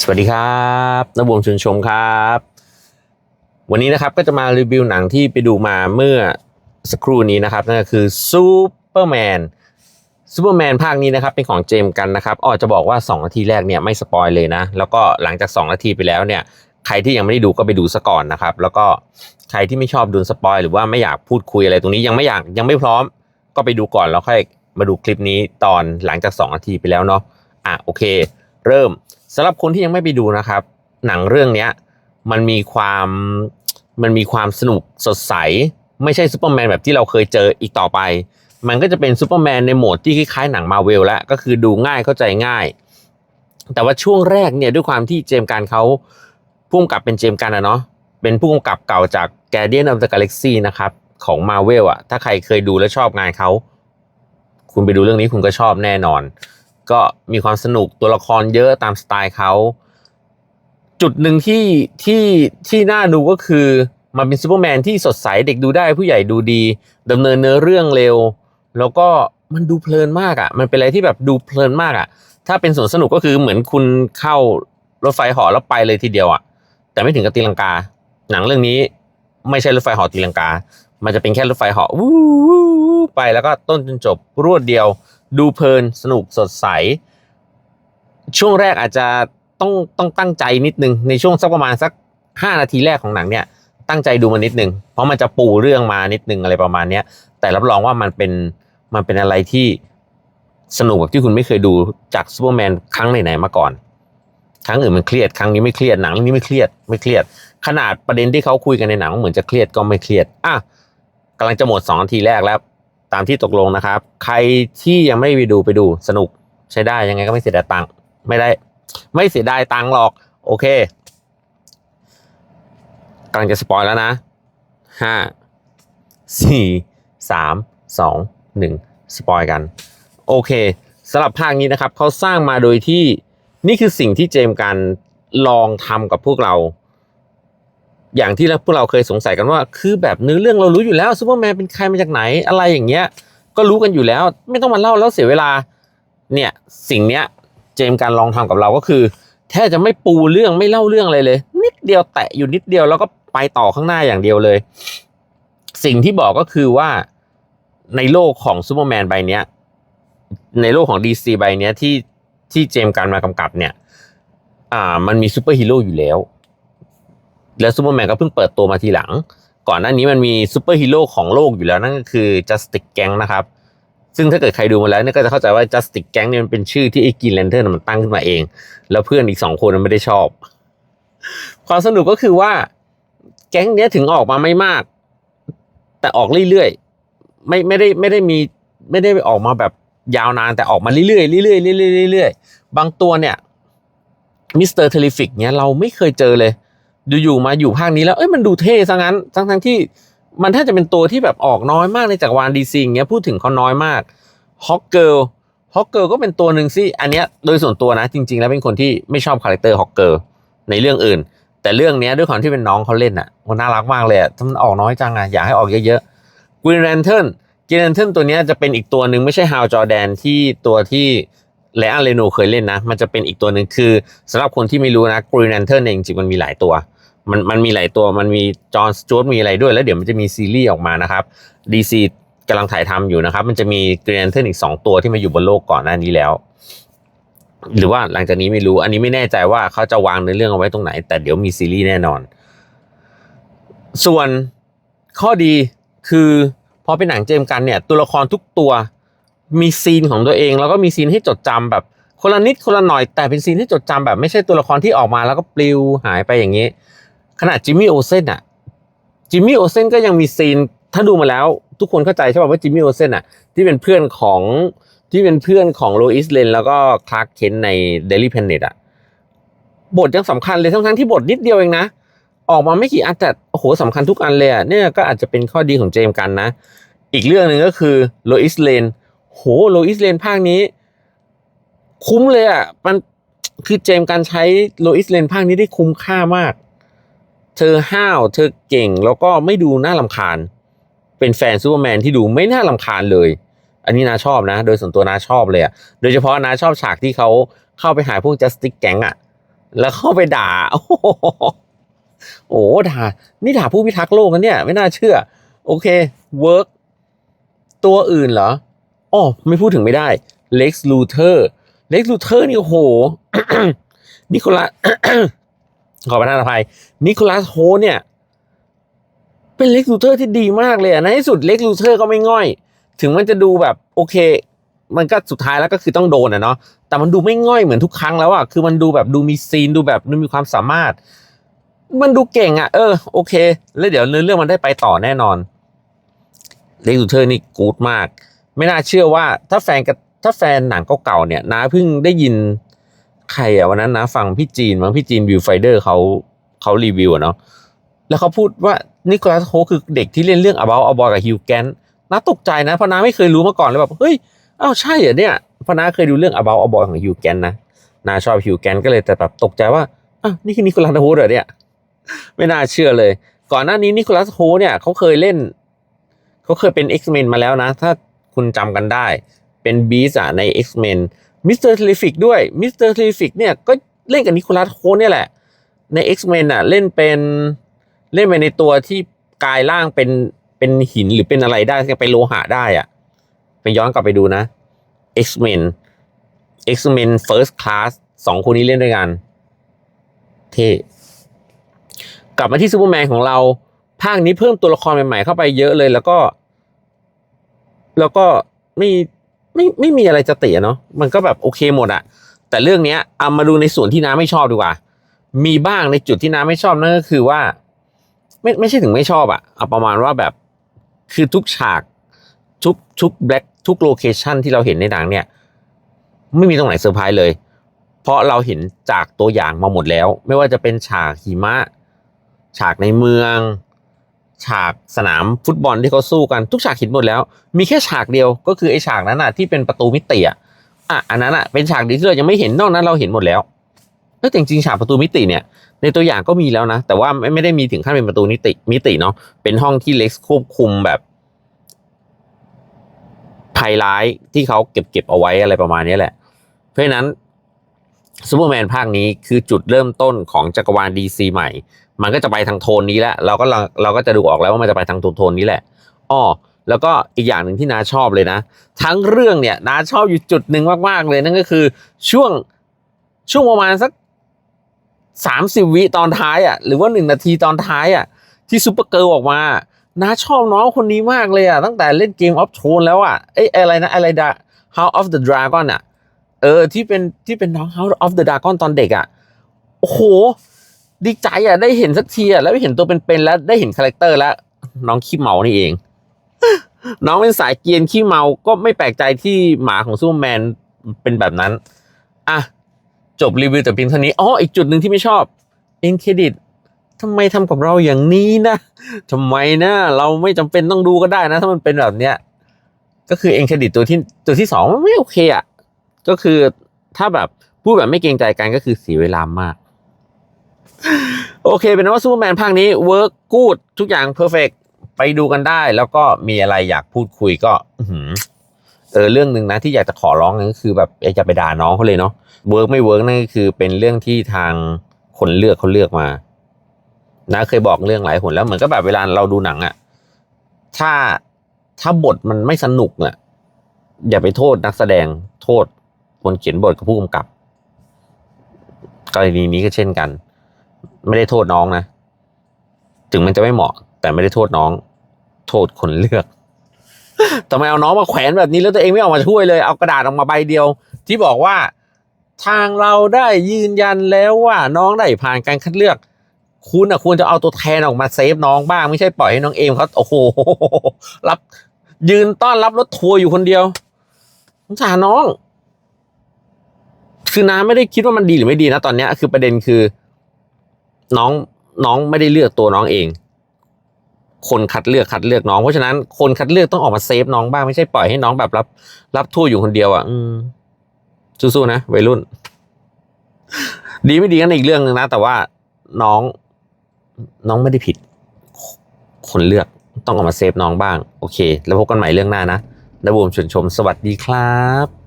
สวัสดีครับนบวงชุนชมครับ วันนี้นะครับก็จะมารีวิวหนังที่ไปดูมาเมื่อสักครู่นี้นะครับนั่นก็คือซูเปอร์แมนซูเปอร์แมนภาคนี้นะครับเป็นของเจมกันนะครับอ้อจะบอกว่า 2 นาทีแรกเนี่ยไม่สปอยเลยนะ แล้วก็หลังจาก 2 นาทีไปแล้วเนี่ยใครที่ยังไม่ได้ดูก็ไปดูซะก่อนนะครับ แล้วก็ใครที่ไม่ชอบดูสปอยหรือว่าไม่อยากพูดคุยอะไรตรงนี้ยังไม่อยากยังไม่พร้อม ก็ไปดูก่อนแล้วค่อยมาดูคลิปนี้ตอนหลังจาก 2 นาทีไปแล้วเนาะอะโอเค เริ่ม สำหรับคนที่ยังไม่ไปดูนะครับ หนังเรื่องเนี้ยมันมีความมันมีความสนุกสดใส ไม่ใช่ซูเปอร์แมนแบบที่เราเคยเจออีกต่อไป มันก็จะเป็นซูเปอร์แมนในโหมดที่คล้ายๆหนังมาเวลแล้วก็คือดูง่ายเข้าใจง่าย แต่ว่าช่วงแรกเนี่ยด้วยความที่เจมการเขาพุ่มกับเป็นเจมส์กันะเนาะเป็นผู้กำกับเก่าจาก Guardian of the Galaxy นะครับของมาเวลอะถ้าใครเคยดูและชอบงานเขา คุณไปดูเรื่องนี้คุณก็ชอบแน่นอน ก็มีความสนุกตัวละครเยอะตามสไตล์เขาจุดหนึ่งที่ที่ที่น่าดูก็คือ มันเป็นซูเปอร์แมนที่สดใสเด็กดูได้ผู้ใหญ่ดูดีดำเนินเนื้อเรื่องเร็ว แล้วก็มันดูเพลินมากอะ่ะ มันเป็นอะไรที่แบบดูเพลินมากอะ่ะ ถ้าเป็นสวนสนุกก็คือเหมือนคุณเข้ารถไฟหอแล้วไปเลยทีเดียวอะ่ะ แต่ไม่ถึงกับตีลังกา หนังเรื่องนี้ไม่ใช่รถไฟหอตีลังกา มันจะเป็นแค่รถไฟหาะวู้วู้วู้ไปแล้วก็ต้นจนจบรวดเดียว ดูเพลินสนุกสดใส ช่วงแรกอาจจะต้องต้องตั้งใจนิดนึง ในช่วงสักประมาณสักห้านาทีแรกของหนังเนี่ย ตั้งใจดูมันนิดนึง เพราะมันจะปูเรื่องมานิดนึงอะไรประมาณเนี้ยแต่รับรองว่ามันเป็นมันเป็นอะไรที่สนุกแบบที่คุณไม่เคยดูจากซูเปอร์แมนครั้งไหนๆมาก่อนครั้งอื่นมันเครียดครั้งนี้ไม่เครียดหนังเรื่องนี้ไม่เครียดไม่เครียด ขนาดประเด็นที่เขาคุยกันในหนังเหมือนจะเครียดก็ไม่เครียดอะกำลังจะหมดสองนาทีแรกแล้ว ตามที่ตกลงนะครับ ใครที่ยังไม่ไปดูไปดูสนุกใช้ได้ยังไงก็ไม่เสียดายตังค์ไม่ได้ ไม่เสียดายตังค์หรอก โอเคกำลังจะสปอยแล้วนะห้าสี่สามสองหนึ่งสปอยกัน โอเคสำหรับภาคนี้นะครับเขาสร้างมาโดยที่นี่คือสิ่งที่เจมกันลองทำกับพวกเรา อย่างที่พวกเราเคยสงสัยกันว่า คือแบบเนื้อเรื่องเรารู้อยู่แล้วซูเปอร์แมนเป็นใครมาจากไหนอะไรอย่างเงี้ย ก็รู้กันอยู่แล้ว ไม่ต้องมาเล่าแล้วเสียเวลา เนี่ยสิ่งเนี้ยเจมการลองทำกับเราก็คือ แทบจะไม่ปูเรื่องไม่เล่าเรื่องอะไรเลย นิดเดียวแตะอยู่นิดเดียวแล้วก็ไปต่อข้างหน้าอย่างเดียวเลย สิ่งที่บอกก็คือว่าในโลกของซูเปอร์แมนใบเนี้ย ในโลกของ DC ใบเนี้ยที่ที่เจมการมากำกับเนี่ย อ่า มันมีซูเปอร์ฮีโร่อยู่แล้ว แล้วซูเปอร์แมนก็เพิ่งเปิดตัวมาทีหลัง ก่อนหน้านี้มันมีซูเปอร์ฮีโร่ของโลกอยู่แล้วนั่นก็คือ Justice Gang นะครับ ซึ่งถ้าเกิดใครดูมาแล้วเนี่ยก็จะเข้าใจว่า Justice Gang เนี่ยมันเป็นชื่อที่ไอ้กินแลนเทอร์มันตั้งขึ้นมาเอง แล้วเพื่อนอีกสองคนมันไม่ได้ชอบ ความสนุกก็คือว่าแก๊งเนี้ยถึงออกมาไม่มาก แต่ออกเรื่อยๆไม่ไม่ได้ไม่ได้มีไม่ได้ออกมาแบบยาวนานแต่ออกมาเรื่อยๆเรื่อยๆเรื่อยๆเรื่อยๆบางตัวเนี่ยมิสเตอร์เทลิฟิกเนี่ยเราไม่เคยเจอเลย อยู่ๆมาอยู่ภาคนี้แล้วเอ้ยมันดูเท่ซะงั้นทั้งทั้งๆที่มันแทบจะเป็นตัวที่แบบออกน้อยมากในจักรวาลดีซีอย่างเงี้ยพูดถึงเขาน้อยมากฮอกเกิลฮอกเกิลก็เป็นตัวหนึ่งสิอันเนี้ยโดยส่วนตัวนะจริง ๆ แล้วเป็นคนที่ไม่ชอบคาแรคเตอร์ฮอกเกิลในเรื่องอื่น แต่เรื่องเนี้ยด้วยความที่เป็นน้องเขาเล่นอะมันน่ารักมากเลยอะมันออกน้อยจังอะอยากให้ออกเยอะๆกรีนแลนเทิร์นกรีนแลนเทิร์นตัวเนี้ยจะเป็นอีกตัวหนึ่งไม่ใช่ฮาวจอแดนที่ตัวที่เลอาเรโนเคยเล่นนะ มันจะเป็นอีกตัวหนึ่งคือสำหรับคนที่ไม่รู้นะกรีนแลนเทิร์นเองจริงมันมีหลายตัว มันมันมีหลายตัวมันมีจอห์นสจวตมีอะไรด้วย แล้วเดี๋ยวมันจะมีซีรีส์ออกมานะครับ DC กำลังถ่ายทำอยู่นะครับ มันจะมีเกรนเทนอีก 2 ตัวที่มาอยู่บนโลกก่อนหน้านี้แล้ว หรือว่าหลังจากนี้ไม่รู้ อันนี้ไม่แน่ใจว่าเขาจะวางในเรื่องเอาไว้ตรงไหน แต่เดี๋ยวมีซีรีส์แน่นอน ส่วนข้อดีคือพอเป็นหนังเจมส์กันเนี่ย ตัวละครทุกตัวมีซีนของตัวเอง แล้วก็มีซีนให้จดจำแบบคนละนิดคนละหน่อยแต่เป็นซีนที่จดจำแบบไม่ใช่ตัวละครที่ออกมาแล้วก็ปลิวหายไปอย่างนี้ ขนาดจิมมี่โอเซนอะจิมมี่โอเซนก็ยังมีซีนถ้าดูมาแล้ว ทุกคนเข้าใจใช่ป่ะว่าจิมมี่โอเซนอะที่เป็นเพื่อนของที่เป็นเพื่อนของโลอิสเลนแล้วก็คลาร์กเคนในเดลี่เพนเน็ตอะบทยังสำคัญเลยทั้งๆที่บทนิดเดียวเองนะ ออกมาไม่กี่อันแต่โอ้โหสำคัญทุกอันเลยอะเนี่ยก็อาจจะเป็นข้อดีของเจมส์กันนะ อีกเรื่องหนึ่งก็คือโลอิสเลนโหโลอิสเลนภาคนี้ คุ้มเลยอะมันคือเจมส์การใช้โลอิสเลนภาคนี้ได้คุ้มค่ามาก เธอห้าว เธอเก่ง แล้วก็ไม่ดูน่าลำคาญ เป็นแฟนซูเปอร์แมนที่ดูไม่น่าลำคาญเลย อันนี้นาชอบนะ โดยส่วนตัวนาชอบเลยอะโดยเฉพาะนาชอบฉากที่เขาเข้าไปหาพวกจัสติกแก๊งอะแล้วเข้าไปด่า โอ้โหโอ้โหด่า นี่ด่าผู้พิทักษ์โลกกันเนี่ย ไม่น่าเชื่อ โอเคเวิร์กตัวอื่นเหรออ๋อไม่พูดถึงไม่ได้เล็กซ์ลูเทอร์เล็กซ์ลูเทอร์นี่โอ้โหนิโคลัส ขอประทานอภัย นิโคลัสโฮเนี่ย เป็นเล็กซ์ลูเทอร์ที่ดีมากเลยในที่สุดเล็กซ์ลูเทอร์ก็ไม่ง่อย ถึงมันจะดูแบบโอเค มันก็สุดท้ายแล้วก็คือต้องโดนอะเนาะแต่มันดูไม่ง่อยเหมือนทุกครั้งแล้วอะคือมันดูแบบดูมีซีนดูแบบดูมีความสามารถ มันดูเก่งอะเออโอเค แล้วเดี๋ยวเนื้อเรื่องมันได้ไปต่อแน่นอนเล็กซ์ลูเทอร์นี่กู๊ดมาก ไม่น่าเชื่อว่าถ้าแฟนกับถ้าแฟนหนังเก่าๆเนี่ยนะเพิ่งได้ยิน ใครอะวันนั้นนะฟังพี่จีนมั้งพี่จีนวิวไฟเดอร์เขาเขารีวิวอะเนาะแล้วเขาพูดว่านิโคลัสโฮคือเด็กที่เล่นเรื่อง about a boy กับฮิวแกนน้าตกใจนะเพราะน้าไม่เคยรู้มาก่อนเลยแบบเฮ้ยอ้าวใช่เหรอเนี่ยเพราะน้าเคยดูเรื่อง about a boy ของฮิวแกนนะน้าชอบฮิวแกนก็เลยแต่แบบตกใจว่าอ้าวนี่คือนิโคลัสโฮเหรอเนี่ยไม่น่าเชื่อเลย ก่อนหน้านี้นิโคลัสโฮเนี่ยเขาเคยเล่นเขาเคยเป็น X-Men มาแล้วนะ ถ้าคุณจำกันได้เป็นบีสอะใน X-Men มิสเตอร์เทลิฟิกด้วยมิสเตอร์เทลิฟิกเนี่ยก็เล่นกับนิโคลัสโฮเนี่ยแหละ ใน X-Men อะเล่นเป็นเล่นไปในตัวที่กายร่างเป็นเป็นหินหรือเป็นอะไรได้เป็นโลหะได้อะไปย้อนกลับไปดูนะ X-Men X-Men First Class สองคนนี้เล่นด้วยกัน เท่กลับมาที่ซูเปอร์แมนของเรา ภาคนี้เพิ่มตัวละครใหม่ๆเข้าไปเยอะเลย แล้วก็ แล้วก็ไม่ ไม่ไม่มีอะไรจะเตียเนาะมันก็แบบโอเคหมดอะแต่เรื่องเนี้ยเอามาดูในส่วนที่น้าไม่ชอบดีกว่า มีบ้างในจุดที่น้าไม่ชอบนั่นก็คือว่า ไม่ไม่ใช่ถึงไม่ชอบอะเอาประมาณว่าแบบคือทุกฉากทุกทุกแบล็คทุกโลเคชันที่เราเห็นในหนังเนี่ย ไม่มีตรงไหนเซอร์ไพรส์เลย เพราะเราเห็นจากตัวอย่างมาหมดแล้ว ไม่ว่าจะเป็นฉากหิมะ ฉากในเมือง ฉากสนามฟุตบอลที่เขาสู้กันทุกฉากเห็นหมดแล้ว มีแค่ฉากเดียวก็คือไอ้ฉากนั้นน่ะที่เป็นประตูมิติอะอะอันนั้นอะเป็นฉากเดียวที่เรายังไม่เห็นนอกนั้นเราเห็นหมดแล้วแต่จริงๆฉากประตูมิติเนี่ย ในตัวอย่างก็มีแล้วนะ แต่ว่าไม่ไม่ได้มีถึงขั้นเป็นประตูมิติมิติเนาะเป็นห้องที่เล็กควบคุมแบบภัยร้ายที่เขาเก็บเก็บเอาไว้อะไรประมาณนี้แหละ เพราะฉะนั้น ซูเปอร์แมนภาคนี้คือจุดเริ่มต้นของจักรวาลดีซีใหม่ มันก็จะไปทางโทนนี้แหละเราก็เราเราก็จะดูออกแล้วว่ามันจะไปทางโทนนี้แหละอ้อแล้วก็อีกอย่างหนึ่งที่น้าชอบเลยนะ ทั้งเรื่องเนี่ยน้าชอบอยู่จุดหนึ่งมาก ๆ เลยนั่นก็คือช่วงช่วงประมาณสักสามสิบวิตอนท้ายอะหรือว่าหนึ่งนาทีตอนท้ายอะที่ซูเปอร์เกิร์ลออกมาน้าชอบน้องคนนี้มากเลยอะตั้งแต่เล่นเกมออฟโทนแล้วอะเอ้ยอะไรนะอะไรดา House of the Dragon อะ เออที่เป็นที่เป็นน้อง House of the Dragon ตอนเด็กอะโอ้โห ดีใจอะ ได้เห็นสักทีอะแล้วเห็นตัวเป็นๆแล้วได้เห็นคาแรคเตอร์แล้ว น้องขี้เมานี่เอง น้องเป็นสายเกียนขี้เมาก็ไม่แปลกใจที่หมาของซูเปอร์แมนเป็นแบบนั้นอะจบรีวิวแต่เพียงเท่านี้อ๋ออีกจุดหนึ่งที่ไม่ชอบเอ็นเครดิตทำไมทำกับเราอย่างนี้นะทำไมนะเราไม่จำเป็นต้องดูก็ได้นะ ถ้ามันเป็นแบบเนี้ยก็คือเอ็นเครดิตตัวที่ตัวที่สองมันไม่โอเคอะ ก็คือถ้าแบบพูดแบบไม่เกรงใจกันก็คือเสียเวลามาก โอเค เป็นว่าซูเปอร์แมนภาคนี้เวิร์กกูดทุกอย่างเพอร์เฟกไปดูกันได้ แล้วก็มีอะไรอยากพูดคุยก็เออเรื่องหนึ่งนะที่อยากจะขอร้องก็คือแบบอยากจะไปด่าน้องเขาเลยเนาะเวิร์กไม่เวิร์กนั่นก็คือเป็นเรื่องที่ทางคนเลือกเขาเลือกมา นะเคยบอกเรื่องหลายหนแล้วเหมือนก็แบบเวลาเราดูหนังอะถ้าถ้าบทมันไม่สนุกอะอย่าไปโทษนักแสดงโทษ คนเขียนบทกับผู้กำกับกรณีนี้ก็เช่นกัน ไม่ได้โทษน้องนะ ถึงมันจะไม่เหมาะ แต่ไม่ได้โทษน้อง โทษคนเลือกทำไมเอาน้องมาแขวนแบบนี้แล้วตัวเองไม่ออกมาช่วยเลย เอากระดาษออกมาใบเดียว ที่บอกว่าทางเราได้ยืนยันแล้วว่าน้องได้ผ่านการคัดเลือก คุณอะควรจะเอาตัวแทนออกมาเซฟน้องบ้างไม่ใช่ปล่อยให้น้องเอมเขาโอ้โหรับ ยืนต้อนรับรถทัวร์อยู่คนเดียวสงสารน้อง คือน้าไม่ได้คิดว่ามันดีหรือไม่ดีนะตอนนี้คือประเด็นคือ น้องน้องไม่ได้เลือกตัวน้องเอง คนคัดเลือกคัดเลือกน้องเพราะฉะนั้นคนคัดเลือกต้องออกมาเซฟน้องบ้างไม่ใช่ปล่อยให้น้องแบบรับ รับทั่วอยู่คนเดียวอะสู้ๆนะวัยรุ่น ดีไม่ดีกันอีกเรื่องหนึ่งนะแต่ว่าน้อง น้องไม่ได้ผิด คนเลือกต้องออกมาเซฟน้องบ้าง โอเค แล้วพบกันใหม่เรื่องหน้านะนบูมชวนชม สวัสดีครับ